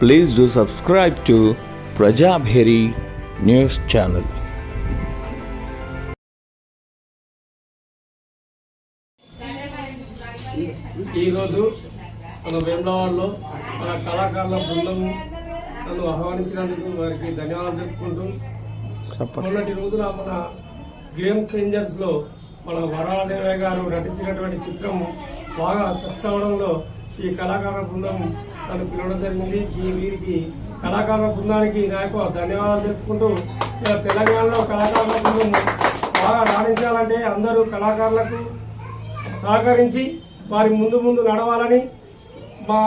Please do subscribe to Prajabheri News Channel. ఈరోజు మన వేమలవాడలో మన కళాకారుల బృందం నన్ను ఆహ్వానించినందుకు వారికి ధన్యవాదాలు తెలుపుకుంటూ మొన్నటి రోజున మన గేమ్ చేంజర్స్లో మన వరాల దేవయ్య గారు నటించినటువంటి చిత్రం బాగా సక్సెస్ అవడంలో ఈ కళాకారుల బృందం నన్ను పిలవడం జరిగింది. ఈ వీరికి కళాకారుల బృందానికి నాకు ధన్యవాదాలు తెలుపుకుంటూ తెలంగాణలో కళాకారుల బృందం బాగా రాణించాలంటే అందరూ కళాకారులకు సహకరించి వారి ముందు ముందు నడవాలని మా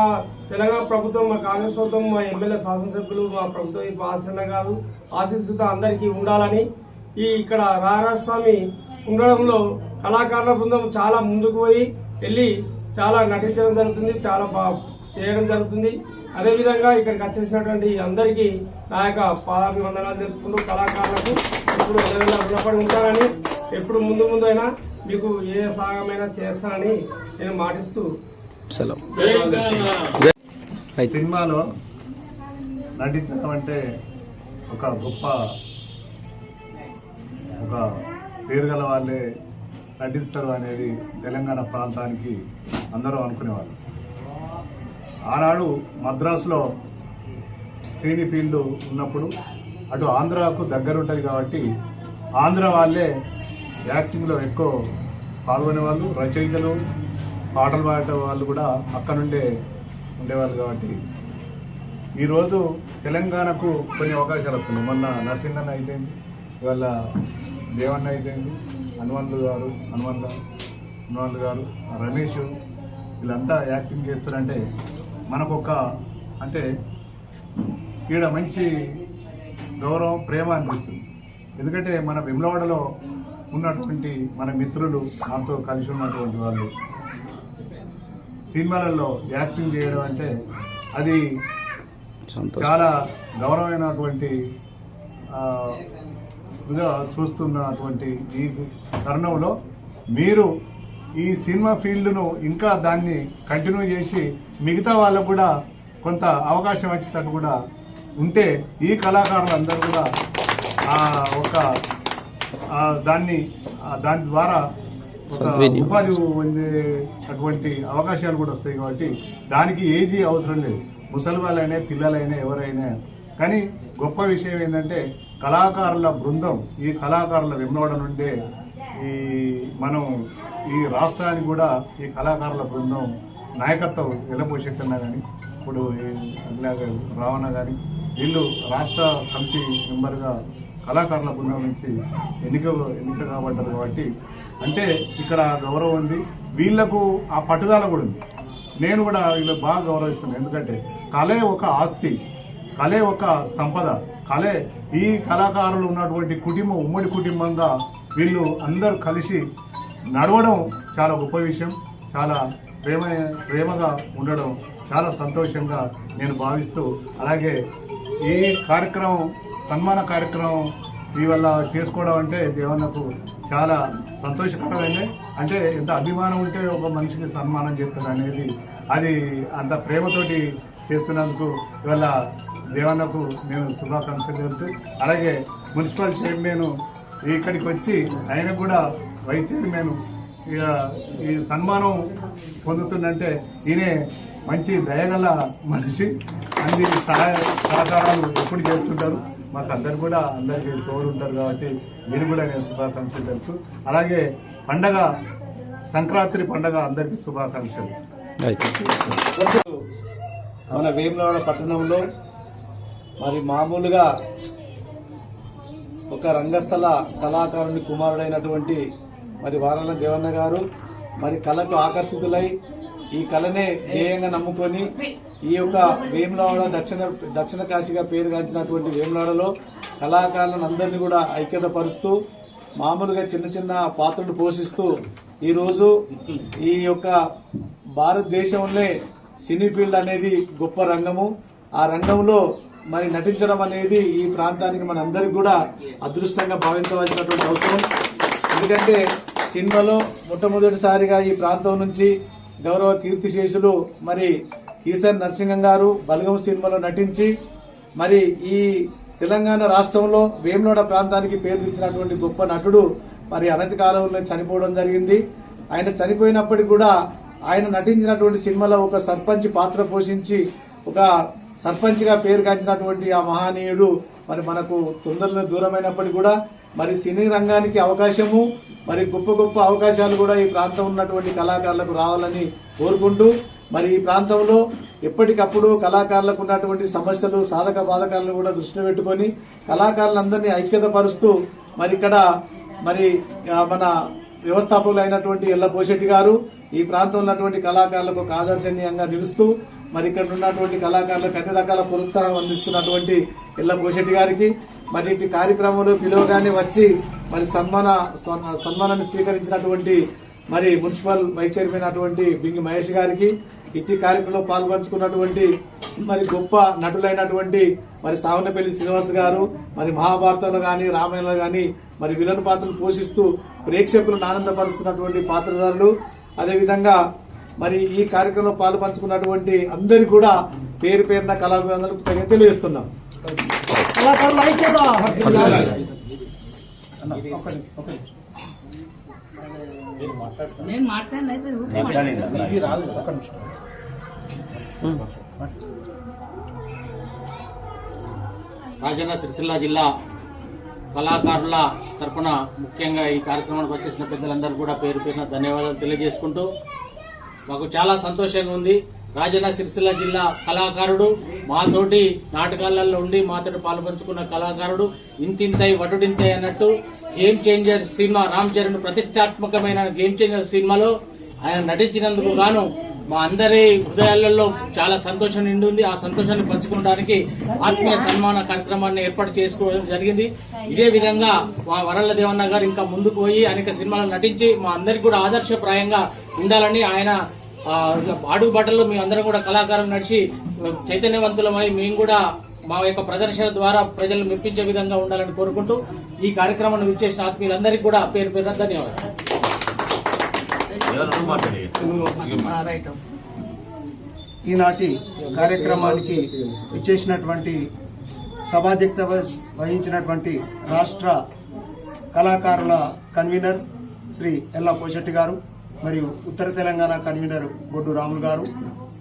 తెలంగాణ ప్రభుత్వం మా కాంగ్రెస్ ప్రభుత్వం మా ఎమ్మెల్యే శాసనసభ్యులు మా ప్రభుత్వం ఈ ఆశన్న గారు ఆశీస్సుతో అందరికీ ఉండాలని ఈ ఇక్కడ రారాస్వామి ఉండడంలో కళాకారుల బృందం చాలా ముందుకు పోయి వెళ్ళి చాలా నటించడం జరుగుతుంది చాలా బాగా చేయడం జరుగుతుంది. అదేవిధంగా ఇక్కడికి వచ్చేసినటువంటి అందరికీ నా యొక్క పాదాభివందనాలు తెలుపుకుంటూ కళాకారులకు ఎప్పుడు ఎల్లవేళ రుణపడి ఉంటానని ఎప్పుడు ముందు ముందు అయినా మీకు ఏ సహాయమైనా చేస్తానని నేను మాటిస్తూ సెలవు. సినిమాలో నటించడం అంటే ఒక గొప్ప ఒక పేరు గల వాళ్ళే నటిస్తారు అనేది తెలంగాణ ప్రాంతానికి అందరూ అనుకునేవాళ్ళు. ఆనాడు మద్రాసులో సినీ ఫీల్డ్ ఉన్నప్పుడు అటు ఆంధ్రాకు దగ్గర ఉంటుంది కాబట్టి ఆంధ్ర వాళ్ళే యాక్టింగ్లో ఎక్కువ పాల్గొనేవాళ్ళు. రచయితలు పాటలు పాడే వాళ్ళు కూడా అక్కడ నుండే ఉండేవాళ్ళు కాబట్టి ఈరోజు తెలంగాణకు కొన్ని అవకాశాలు వస్తున్నాయి. మొన్న నరసింహన్ అయిపోయింది ఇవాళ దేవన్న అయిపోయింది హనుమంతుడు గారు హనుమంత హనుమంతు గారు రమేష్ వీళ్ళంతా యాక్టింగ్ చేస్తారంటే మనకు ఒక అంటే ఈడ మంచి గౌరవం ప్రేమ అనిపిస్తుంది. ఎందుకంటే మన విమలవాడలో ఉన్నటువంటి మన మిత్రులు మనతో కలిసి ఉన్నటువంటి వాళ్ళు సినిమాలలో యాక్టింగ్ చేయడం అంటే అది చాలా గౌరవమైనటువంటి చూస్తున్నటువంటి ఈ తరుణంలో మీరు ఈ సినిమా ఫీల్డ్ను ఇంకా దాన్ని కంటిన్యూ చేసి మిగతా వాళ్ళకు కూడా కొంత అవకాశం వచ్చేటట్టు కూడా ఉంటే ఈ కళాకారులందరూ కూడా ఆ ఒక దాన్ని దాని ద్వారా. ఉపాధి పొందేటటువంటి అవకాశాలు కూడా వస్తాయి కాబట్టి దానికి ఏజీ అవసరం లేదు ముసలి వాళ్ళైనా పిల్లలైనా ఎవరైనా కానీ గొప్ప విషయం ఏంటంటే కళాకారుల బృందం ఈ కళాకారుల వెమ్మడ నుండే ఈ మనం ఈ రాష్ట్రానికి కూడా ఈ కళాకారుల బృందం నాయకత్వం ఎలపోషెట్టన్నా కానీ ఇప్పుడు అట్లాగే రావణ కానీ వీళ్ళు రాష్ట్ర కమిటీ మెంబర్గా కళాకారుల బృందం నుంచి ఎన్నిక ఎన్నిక కాబడ్డారు కాబట్టి అంటే ఇక్కడ గౌరవం ఉంది. వీళ్ళకు ఆ పట్టుదల కూడా ఉంది. నేను కూడా వీళ్ళకి బాగా గౌరవిస్తున్నాను. ఎందుకంటే కళే ఒక ఆస్తి కళే ఒక సంపద. కళే ఈ కళాకారులు ఉన్నటువంటి కుటుంబం ఉమ్మడి కుటుంబంగా వీళ్ళు అందరూ కలిసి నడవడం చాలా గొప్ప విషయం. చాలా ప్రేమ ప్రేమగా ఉండడం చాలా సంతోషంగా నేను భావిస్తూ అలాగే ఈ కార్యక్రమం సన్మాన కార్యక్రమం ఇవల్ల చేసుకోవడం అంటే దేవన్నకు చాలా సంతోషకరమైంది. అంటే ఎంత అభిమానం ఉంటే ఒక మనిషికి సన్మానం చేస్తారు అనేది అది అంత ప్రేమతోటి చేస్తున్నందుకు ఇవాళ దేవన్నకు నేను శుభాకాంక్షలు తెలుపుతూ అలాగే మున్సిపల్ చైర్మన్ ఇక్కడికి వచ్చి ఆయన కూడా వైస్ చైర్మన్. ఇక ఈ సన్మానం పొందుతుందంటే ఈయనే మంచి దయగల మనిషి. అన్ని సహాయ సహకారాలు ఎప్పుడు చేస్తుంటారు? మాకు అందరు కూడా అందరికీ తోడు ఉంటారు కాబట్టి మీరు కూడా నేను శుభాకాంక్షలు తెలుసు అలాగే పండగ సంక్రాంతి పండగ అందరికీ శుభాకాంక్షలు. మన వేములవాడ పట్టణంలో మరి మామూలుగా ఒక రంగస్థల కళాకారుని కుమారుడైనటువంటి మరి వారాల దేవన్న గారు మరి కళకు ఆకర్షితులై ఈ కళనే ధ్యేయంగా నమ్ముకొని ఈ యొక్క వేములవాడ దక్షిణ దక్షిణ కాశీగా పేరుగాంచినటువంటి వేములవాడలో కళాకారులను అందరినీ కూడా ఐక్యతపరుస్తూ మామూలుగా చిన్న చిన్న పాత్రలు పోషిస్తూ ఈరోజు ఈ యొక్క భారతదేశంలో సినీ ఫీల్డ్ అనేది గొప్ప రంగము. ఆ రంగంలో మరి నటించడం అనేది ఈ ప్రాంతానికి మన అందరికి కూడా అదృష్టంగా భావించవలసినటువంటి అవసరం. ఎందుకంటే సినిమాలో మొట్టమొదటిసారిగా ఈ ప్రాంతం నుంచి గౌరవ కీర్తిశేషులు మరి ఈశ్వర్ నరసింహం గారు బలగం సినిమాలో నటించి మరి ఈ తెలంగాణ రాష్ట్రంలో వేమనోడ ప్రాంతానికి పేరు తెచ్చినటువంటి గొప్ప నటుడు మరి అనతి కాలంలో చనిపోవడం జరిగింది. ఆయన చనిపోయినప్పటికీ కూడా ఆయన నటించినటువంటి సినిమాలో ఒక సర్పంచ్ పాత్ర పోషించి ఒక సర్పంచ్గా పేరు గాంచినటువంటి ఆ మహనీయుడు మరి మనకు తొందరలో దూరమైనప్పటికీ కూడా మరి సినీ రంగానికి అవకాశము మరి గొప్ప గొప్ప అవకాశాలు కూడా ఈ ప్రాంతం ఉన్నటువంటి కళాకారులకు రావాలని కోరుకుంటూ మరి ఈ ప్రాంతంలో ఎప్పటికప్పుడు కళాకారులకు ఉన్నటువంటి సమస్యలు సాధక బాధకాలను కూడా దృష్టిలో పెట్టుకొని కళాకారులందరినీ ఐక్యతపరుస్తూ మరి ఇక్కడ మరి మన వ్యవస్థాపకులు అయినటువంటి ఎల్ల పోషెట్టి గారు ఈ ప్రాంతంలో ఉన్నటువంటి కళాకారులకు ఒక ఆదర్శనీయంగా నిలుస్తూ మరి ఇక్కడ ఉన్నటువంటి కళాకారులకు అన్ని రకాల ప్రోత్సాహం అందిస్తున్నటువంటి ఎల్ల భూషెట్టి గారికి. మరి ఇటు కార్యక్రమంలో పిలువగానే వచ్చి మరి సన్మాన సన్మానాన్ని స్వీకరించినటువంటి మరి మున్సిపల్ వైస్ చైర్మన్ అటువంటి బింగి మహేష్ గారికి. ఇట్టి కార్యక్రమంలో పాల్పంచుకున్నటువంటి మరి గొప్ప నటులైనటువంటి మరి సావనపల్లి శ్రీనివాస్ గారు మరి మహాభారతంలో కానీ రామాయణంలో కానీ మరి విలన్ పాత్రలు పోషిస్తూ ప్రేక్షకులను ఆనందపరుస్తున్నటువంటి పాత్రధారులు అదేవిధంగా మరి ఈ కార్యక్రమంలో పాల్పంచుకున్నటువంటి అందరికి కూడా పేరు పేరున కళాభివందనకు తెలియజేస్తున్నాం. రాజన్న సిరిసిల్ల జిల్లా కళాకారుల తరపున ముఖ్యంగా ఈ కార్యక్రమానికి వచ్చేసిన పెద్దలందరూ కూడా పేరు పేరున ధన్యవాదాలు తెలియజేసుకుంటూ మాకు చాలా సంతోషంగా ఉంది. రాజన్న సిరిసిల్ల జిల్లా కళాకారుడు మాతోటి నాటకాలలో ఉండి మాతోటి పాల్పంచుకున్న కళాకారుడు ఇంతింతై వటుడింతై అన్నట్టు game changer cinema Ram Charan ప్రతిష్టాత్మకమైన గేమ్ చేంజర్ సినిమాలో ఆయన నటించినందుకు గాను మా అందరి హృదయాలలో చాలా సంతోషం నిండి ఉంది. ఆ సంతోషాన్ని పంచుకోవడానికి ఆత్మీయ సన్మాన కార్యక్రమాన్ని ఏర్పాటు చేసుకోవడం జరిగింది. ఇదే విధంగా మా వరల దేవన్న గారు ఇంకా ముందుకు పోయి అనేక సినిమాలు నటించి మా అందరికి కూడా ఆదర్శప్రాయంగా ఉండాలని ఆయన ఆ, అడుగు బాటల్లో మేము అందరం కూడా కళాకారం నడిచి చైతన్యవంతులమై మేము కూడా మా యొక్క ప్రదర్శన ద్వారా ప్రజలను మెప్పించే విధంగా ఉండాలని కోరుకుంటూ ఈ కార్యక్రమాన్ని విచ్చేసిన ఆత్మీయులందరికీ కూడా పేరు పేరు ధన్యవాదాలు. ఈనాటి కార్యక్రమానికి ఇచ్చేసినటువంటి సభాధ్యక్షత వహించినటువంటి రాష్ట్ర కళాకారుల కన్వీనర్ శ్రీ ఎల్లా పోషెట్టి గారు మరియు ఉత్తర తెలంగాణ కన్వీనర్ బొడ్డు రాములు గారు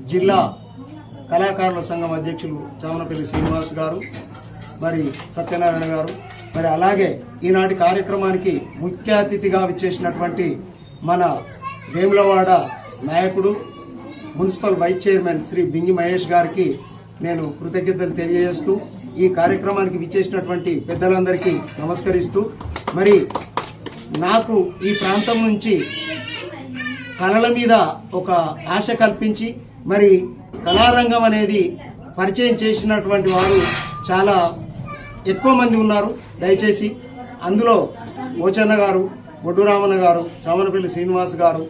జిల్లా కళాకారుల సంఘం అధ్యక్షులు చామనపల్లి శ్రీనివాస్ గారు మరి సత్యనారాయణ గారు మరి అలాగే ఈనాటి కార్యక్రమానికి ముఖ్య అతిథిగా విచ్చేసినటువంటి మన వేములవాడ నాయకుడు municipal vice chairman Shri Bingi Mahesh గారికి నేను కృతజ్ఞతలు తెలియజేస్తూ ఈ కార్యక్రమానికి విచ్చేసినటువంటి పెద్దలందరికీ నమస్కరిస్తూ మరి నాకు ఈ ప్రాంతం నుంచి కళల మీద ఒక ఆశ కల్పించి మరి కళారంగం అనేది పరిచయం చేసినటువంటి వారు చాలా ఎక్కువ మంది ఉన్నారు. దయచేసి అందులో ఓచన్న గారు బొడ్డురామన్న గారు చామనపల్లి శ్రీనివాస్ గారు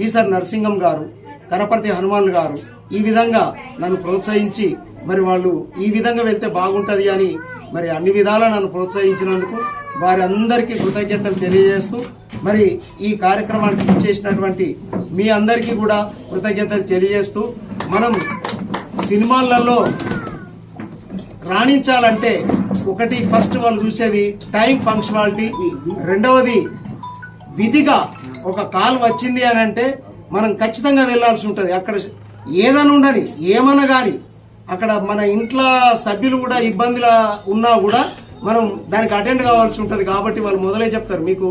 కీసర్ నరసింహం గారు కనపర్తి హనుమాన్ గారు ఈ విధంగా నన్ను ప్రోత్సహించి మరి వాళ్ళు ఈ విధంగా వెళ్తే బాగుంటుంది అని మరి అన్ని విధాలా నన్ను ప్రోత్సహించినందుకు వారి అందరికీ కృతజ్ఞతలు తెలియజేస్తూ మరి ఈ కార్యక్రమానికి చేసినటువంటి మీ అందరికీ కూడా కృతజ్ఞతలు తెలియజేస్తూ మనం సినిమాలలో రాణించాలంటే ఒకటి ఫస్ట్ వాళ్ళు చూసేది టైం ఫంక్షనాలిటీ రెండవది విధిగా ఒక కాల్ వచ్చింది అని అంటే మనం ఖచ్చితంగా వెళ్ళాల్సి ఉంటుంది. అక్కడ ఏదైనా ఉండని ఏమన్నా కానీ అక్కడ మన ఇంట్లో సభ్యులు కూడా ఇబ్బందిలా ఉన్నా కూడా మనం దానికి అటెండ్ కావాల్సి ఉంటుంది కాబట్టి వాళ్ళు మొదలే చెప్తారు. మీకు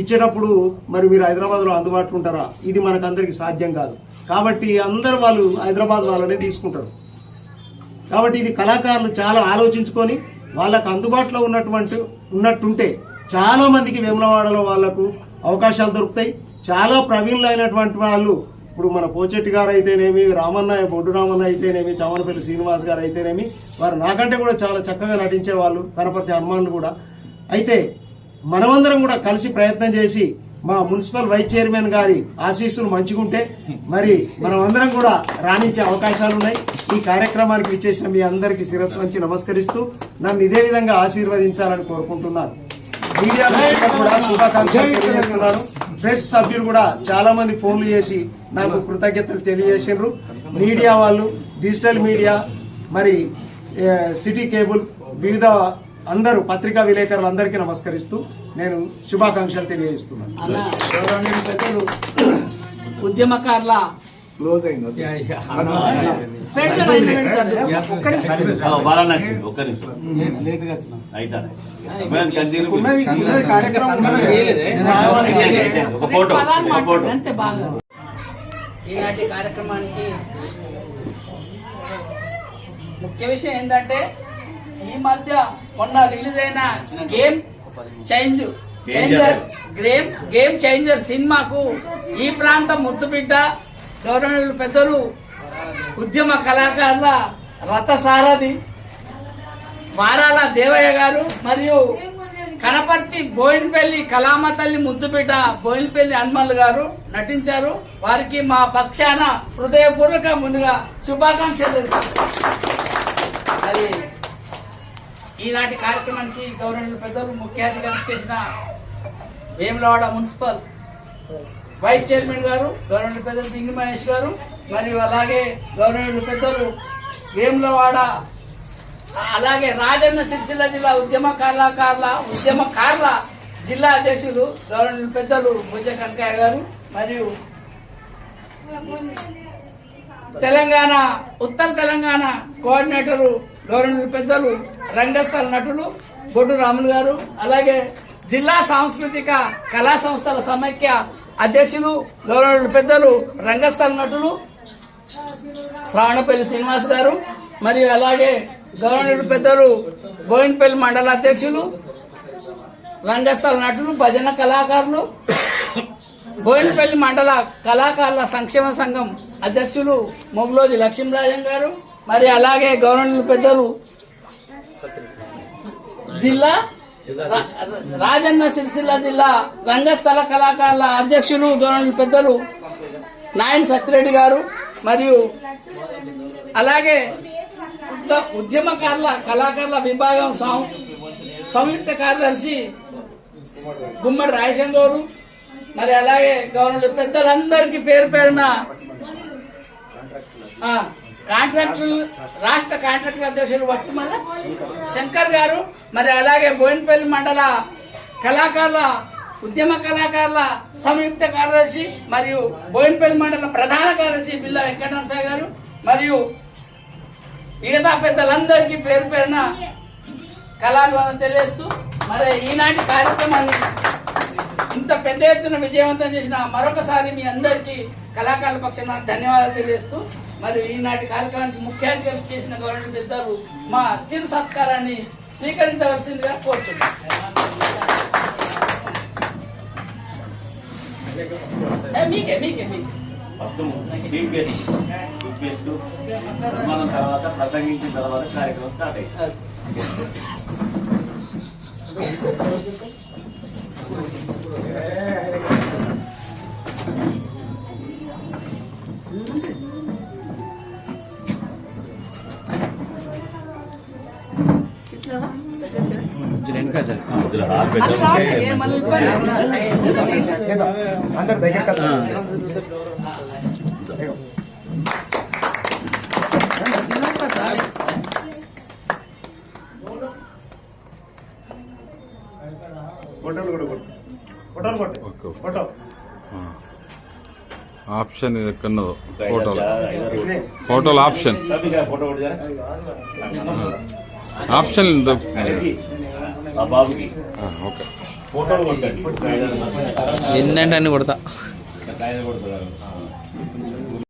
ఇచ్చేటప్పుడు మరి మీరు హైదరాబాద్లో అందుబాటులో ఉంటారా? ఇది మనకు అందరికీ సాధ్యం కాదు. కాబట్టి అందరు వాళ్ళు హైదరాబాద్ వాళ్ళనే తీసుకుంటారు. కాబట్టి ఇది కళాకారులు చాలా ఆలోచించుకొని వాళ్ళకు అందుబాటులో ఉన్నటువంటి ఉన్నట్టుంటే చాలా మందికి వేములవాడలో వాళ్ళకు అవకాశాలు దొరుకుతాయి. చాలా ప్రవీణులు అయినటువంటి వాళ్ళు ఇప్పుడు మన పోచెట్టి గారు అయితేనేమి రామన్న బొడ్డు రామన్న అయితేనేమి చవనపల్లి శ్రీనివాస్ గారు అయితేనేమి వారు నాకంటే కూడా చాలా చక్కగా నటించే వాళ్ళు కనపర్తి హనుమాన్ కూడా. అయితే మనమందరం కూడా కలిసి ప్రయత్నం చేసి మా మున్సిపల్ వైస్ చైర్మన్ గారి ఆశీస్సులు మంచిగుంటే మరి మనం అందరం కూడా రాణించే అవకాశాలు ఉన్నాయి. ఈ కార్యక్రమానికి విచ్చేసిన మీ అందరికీ శిరస్సు నమస్కరిస్తూ నన్ను ఇదే విధంగా ఆశీర్వదించాలని కోరుకుంటున్నాను. మీడియా కూడా శుభాకాంక్షలు తెలియజేస్తున్నాను. ప్రెస్ సభ్యులు కూడా చాలా మంది ఫోన్లు చేసి నాకు కృతజ్ఞతలు తెలియజేసిండ్రు మీడియా వాళ్ళు డిజిటల్ మీడియా మరి సిటీ కేబుల్ వివిధ అందరూ పత్రికా విలేకరులు అందరికీ నమస్కరిస్తూ నేను శుభాకాంక్షలు తెలియజేస్తున్నాను. ఉద్యమకారుల క్లోజ్ అయింది? ఈనాటి కార్యక్రమానికి ముఖ్య విషయం ఏంటంటే ఈ మధ్య మొన్న రిలీజ్ అయిన game change changer game game changer సినిమాకు ఈ ప్రాంతం ముద్దుబిడ్డ గవర్నమెంట్ పెద్దలు ఉద్యమ కళాకారుల రథసారథి వారాల దేవయ్య గారు మరియు కనపర్తి బోయినపల్లి కలామ తల్లి ముద్దుబిడ్డ బోయినపల్లి హనుమల్ గారు నటించారు. వారికి మా పక్షాన హృదయపూర్వక ముందుగా శుభాకాంక్షలు అది ఈనాటి కార్యక్రమానికి గవర్నమెంట్ పెద్దలు ముఖ్య అతిథిగా చేసిన Vemulawada municipal vice chairman garu government పెద్దలు పిండి మహేష్ గారు మరియు అలాగే గవర్నమెంట్ పెద్దలు వేములవాడ అలాగే రాజన్న సిరిసిల్ల జిల్లా ఉద్యమ కళాకారుల ఉద్యమకారుల జిల్లా అధ్యక్షులు గవర్నమెంట్ పెద్దలు భుజ కనకయ్య గారు మరియు తెలంగాణ ఉత్తర తెలంగాణ కోఆర్డినేటరు గవర్నమెంట్ పెద్దలు రంగస్థల నటులు బొడ్డు రాములు గారు అలాగే జిల్లా సాంస్కృతిక కళా సంస్థల సమైక్య అధ్యక్షులు గవర్నమెంట్ పెద్దలు రంగస్థల నటులు శ్రావణపల్లి శ్రీనివాస్ గారు మరియు అలాగే గవర్నమెంట్ పెద్దలు బోయినపల్లి మండల అధ్యక్షులు రంగస్థల నటులు భజన కళాకారులు బోయినపల్లి మండల కళాకారుల సంక్షేమ సంఘం అధ్యక్షులు మొగులోజి లక్ష్మీరాజన్ గారు మరి అలాగే గవర్నమెంట్ పెద్దలు జిల్లా రాజన్న సిరిసిల్ల జిల్లా రంగస్థల కళాకారుల అధ్యక్షులు గవర్నమెంట్ పెద్దలు నాయన్ సత్యరెడ్డి గారు మరియు అలాగే ఉద్యమకారుల కళాకారుల విభాగం సంయుక్త కార్యదర్శి గుమ్మడి రాయసం గారు మరి అలాగే గవర్నమెంట్ పెద్దలందరికీ పేరు పేరున ఆ, కాంట్రాక్టర్ రాష్ట్ర కాంట్రాక్టర్ అధ్యక్షులు వట్టుమల శంకర్ గారు మరి అలాగే బోయినపల్లి మండల కళాకారుల ఉద్యమ కళాకారుల సంయుక్త కార్యదర్శి మరియు బోయినపల్లి మండల ప్రధాన కార్యదర్శి బిల్ల వెంకటరమణ గారు మరియు మిగతా పెద్దలందరికీ పేరు పేరున కళాభివందనం తెలియజేస్తూ మరి ఈనాటి కార్యక్రమాన్ని ఇంత పెద్ద ఎత్తున విజయవంతం చేసిన మరొకసారి మీ అందరికీ కళాకారుల పక్షాన ధన్యవాదాలు తెలియజేస్తూ మరి ఈనాటి కార్యక్రమానికి ముఖ్య అతిథిగా చేసిన గవర్నమెంట్ పెద్దలు మా చిరు సత్కారాన్ని స్వీకరించవలసిందిగా కోరుచున్నాం. ఏ, మీకే మీకే నిర్మాణం తర్వాత ప్రసంగించిన తర్వాత కార్యక్రమం స్టార్ట్ అయింది. అది. మళ్ళీ రావట్లేదు, ఏ మళ్ళీ ఇబ్బంది అవునా? ఉన్నది ఏం కాదు. అందరు దగ్గర ఎన్నంటే అన్ని కొడతా.